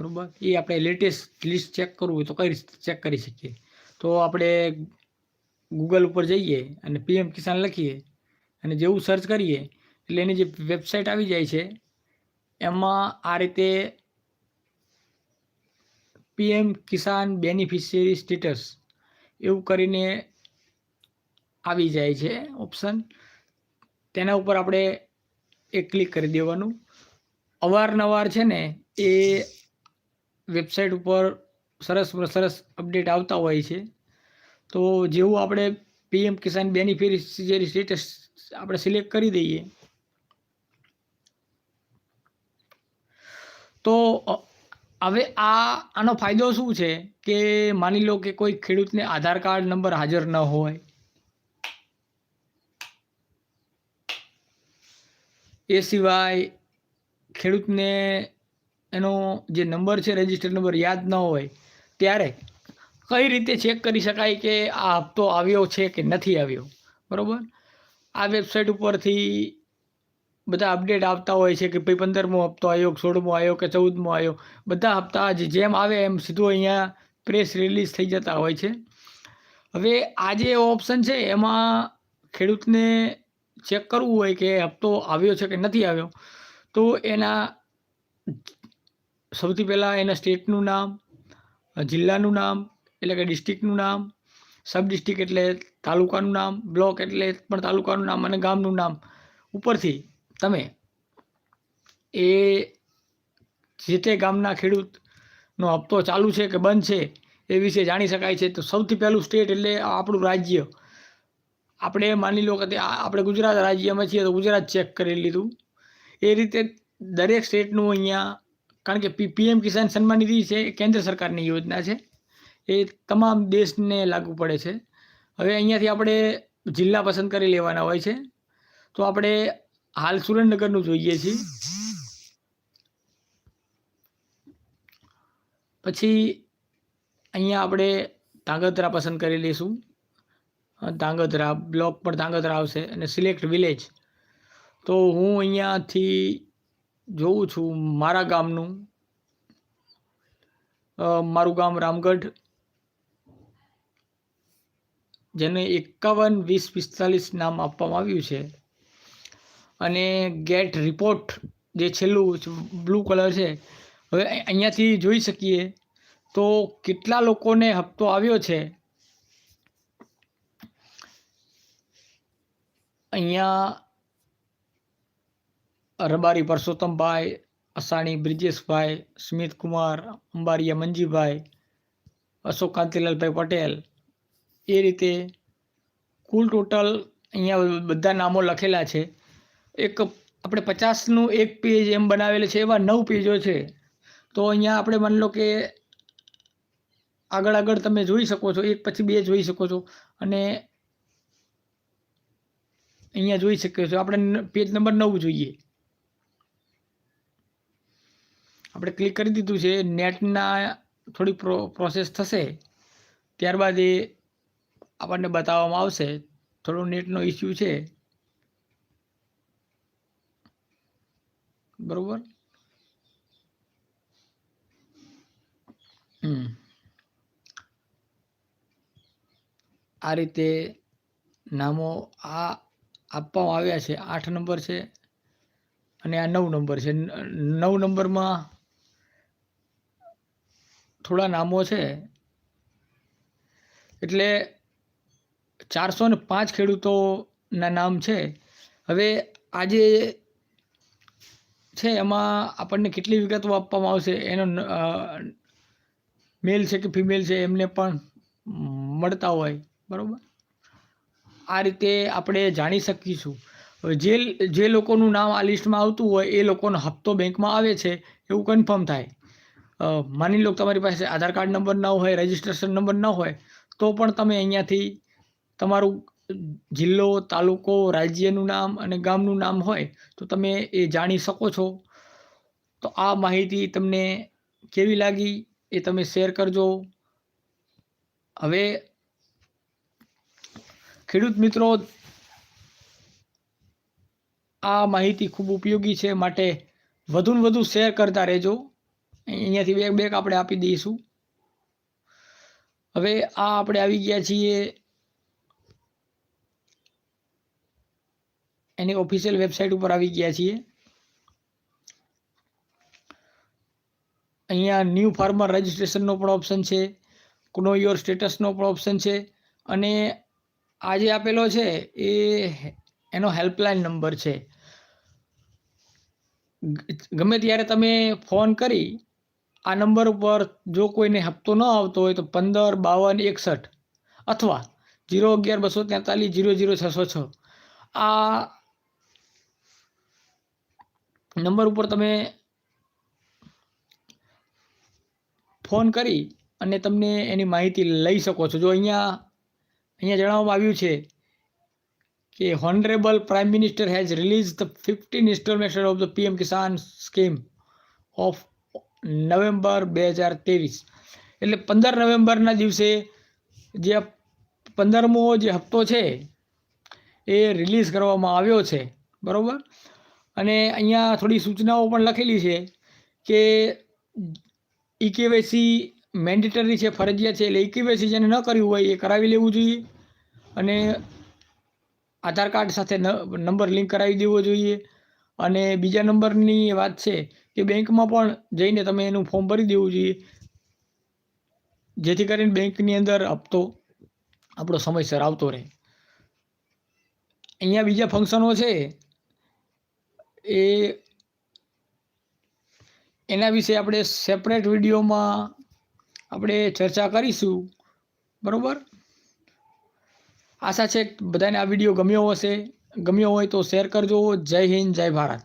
બરોબર? એ આપણે latest list check કરવું હોય તો કઈ રીતે ચેક કરી શકીએ? તો આપણે ગૂગલ ઉપર જઈએ અને પીએમ કિસાન લખીએ અને જેવું સર્ચ કરીએ, એટલે એની જે વેબસાઇટ આવી જાય છે, એમાં આ રીતે પીએમ કિસાન બેનિફિશિયરી સ્ટેટસ એવું કરીને આવી જાય છે ઓપ્શન તેના ઉપર આપણે એક ક્લિક કરી દેવાનું. અવારનવાર છે ને એ વેબસાઇટ ઉપર સરસ સરસ અપડેટ આવતા હોય છે. તો જેવું આપણે પીએમ કિસાન બેનિફિશિયરી સ્ટેટસ આપણે સિલેક્ટ કરી દઈએ. તો હવે આ, આનો ફાયદો શું છે કે માની લો કે કોઈ ખેડૂતને આધાર કાર્ડ નંબર હાજર ન હોય. એ સિવાય ખેડૂતને એનો જે નંબર છે રજિસ્ટર નંબર યાદ ન હોય, ત્યારે કઈ રીતે ચેક કરી શકાય કે આ હપ્તો આવ્યો છે કે નથી આવ્યો? બરાબર? આ વેબસાઇટ ઉપરથી બધા અપડેટ આવતા હોય છે કે ભાઈ પંદરમો હપ્તો આવ્યો સોળમો આવ્યો કે ચૌદમો આવ્યો, બધા હપ્તા જે- જેમ આવે એમ સીધું અહીંયા પ્રેસ રિલીઝ થઈ જતા હોય છે. હવે આ જે ઓપ્શન છે, એમાં ખેડૂતને ચેક કરવું હોય કે હપ્તો આવ્યો છે કે નથી આવ્યો, તો એના સૌથી પહેલાં એના સ્ટેટનું નામ, જિલ્લાનું નામ, એટલે કે ડિસ્ટ્રિક્ટનું નામ, સબ ડિસ્ટ્રિક્ટ એટલે તાલુકાનું નામ, બ્લોક એટલે પણ તાલુકાનું નામ અને ગામનું નામ. ઉપરથી તમે એ જે તે ગામના ખેડૂતનો હપ્તો ચાલુ છે કે બંધ છે એ વિશે જાણી શકાય છે. તો સૌથી પહેલું સ્ટેટ એટલે આપણું રાજ્ય. આપણે માની લો કે આપણે ગુજરાત રાજ્યમાં છીએ તો ગુજરાત ચેક કરી લીધું. એ રીતે દરેક સ્ટેટનું અહીંયા કારણ કે પીએમ કિસાન સન્માન નિધિ છે, એ કેન્દ્ર સરકારની યોજના છે. એ તમામ દેશને લાગુ પડે છે. હવે અહીંયાથી આપણે જિલ્લા પસંદ કરી લેવાના હોય છે. તો આપણે હાલ સુરેન્દ્રનગરનું જોઈએ છીએ. પછી અહીંયા આપણે ધાંગધ્રા પસંદ કરી લઈશું. ધાંગધ્રા, બ્લોક પણ ધાંગધ્રા આવશે અને સિલેક્ટ વિલેજ. તો હું અહીંયાથી જોઉં છું મારા ગામનું. મારું ગામ રામગઢ. જેને એકાવન વીસ પિસ્તાલીસ નામ આપવામાં આવ્યું છે. અને ગેટ રિપોર્ટ જે છેલ્લું બ્લુ કલર છે, હવે અહીંયાથી જોઈ શકીએ તો કેટલા લોકોને હપ્તો આવ્યો છે. અહીંયા રબારી પરસોત્તમભાઈ, અસાણી બ્રિજેશભાઈ, સ્મિત કુમાર, અંબારિયા મંજીભાઈ, અશોક કાંતિલાલભાઈ પટેલ. એ રીતે કુલ ટોટલ અહીંયા બધા નામો લખેલા છે. એક આપણે પચાસનું એક પેજ એમ બનાવેલું છે, એવા નવ પેજો છે. તો અહીંયા આપણે માની લો કે આગળ આગળ તમે જોઈ શકો છો, એક પછી બે જોઈ શકો છો. અને અહીંયા જોઈ શકીએ છો આપણે પેજ નંબર નવ જોઈએ. આપણે ક્લિક કરી દીધું છે, નેટના થોડી પ્રો પ્રોસેસ થશે, ત્યારબાદ એ આપણને બતાવવામાં આવશે, થોડો નેટનો ઇસ્યુ છે. બરોબર? આ રીતે નામો આ આપવામાં આવ્યા છે, આઠ નંબર છે અને આ નવ નંબર છે. નવ નંબરમાં થોડા નામો છે. એટલે ચારસો ને પાંચ ખેડૂતોના નામ છે. હવે આજે છે એમાં આપણને કેટલી વિગતો આપવામાં આવશે? એનો મેલ છે કે ફિમેલ છે એમને પણ મળતા હોય, બરાબર? આ રીતે આપણે જાણી શકીશું. જે જે લોકોનું નામ આ લિસ્ટમાં આવતું હોય એ લોકોનો હપ્તો બેંકમાં આવે છે, એવું કન્ફર્મ થાય. માની લો તમારી પાસે આધાર કાર્ડ નંબર ન હોય રજિસ્ટ્રેશન નંબર ન હોય, તો પણ તમે અહીંયાથી તમારું જિલ્લો, તાલુકો, રાજ્યનું નામ અને ગામનું નામ હોય, તો તમે એ જાણી શકો છો. તો આ માહિતી તમને કેવી લાગી એ તમે શેર કરજો. હવે ખેડૂત મિત્રો, આ માહિતી ખૂબ ઉપયોગી છે, માટે વધુને વધુ શેર કરતા રહેજો. અહીંયાથી બેક બેક આપણે આપી દઈશું. હવે આ આપણે આવી ગયા છીએ એની ઓફિશિયલ વેબસાઇટ ઉપર આવી ગયા છીએ. અહીંયા ન્યૂ ફાર્મર રજિસ્ટ્રેશનનો પણ ઓપ્શન છે કુનો યોર સ્ટેટસનો પણ ઓપ્શન છે અને આ જે આપેલો છે એ એનો હેલ્પલાઇન નંબર છે. ગમે ત્યારે તમે ફોન કરી આ નંબર ઉપર જો કોઈને હપ્તો ન આવતો હોય તો પંદર, બાવન, એકસઠ અથવા જીરો અગિયાર, બસો તેતાલીસ, જીરો જીરો, છસો છ. આ નંબર ઉપર તમે ફોન કરી અને તમને એની માહિતી લઈ શકો છો. જો અહીંયા અહીંયા જણાવવામાં આવ્યું છે કે honourable prime minister has release the fifteen instalment of the PM Kisan scheme of November બે હજાર ત્રેવીસ. એટલે પંદર નવેમ્બરના દિવસે જે પંદરમો જે હપ્તો છે, એ રિલીઝ કરવામાં આવ્યો છે. બરાબર? અને અહીંયા થોડી સૂચનાઓ પણ લખેલી છે કે ઈ કેવાયસી મેન્ડેટરી છે, ફરજિયાત છે, એટલે ઈ કેવાયસી જેને ન કર્યું હોય એ કરાવી લેવું જોઈએ અને આધાર કાર્ડ સાથે નંબર લિંક કરાવી દેવો જોઈએ. અને બીજા નંબરની વાત છે કે બેંકમાં પણ જઈને તમે એનું ફોર્મ ભરી દેવું જોઈએ. જેથી કરીને બેંકની અંદર હપ્તો આપણો સમયસર આવતો રહે. અહીંયા બીજા ફંક્શનો છે એ એના વિશે આપણે સેપરેટ વિડીયોમાં આપણે ચર્ચા કરીશું. બરાબર? આશા છે બધાને આ વીડિયો ગમ્યો હશે. ગમ્યો હોય તો શેર કરજો. જય હિન્દ, જય ભારત.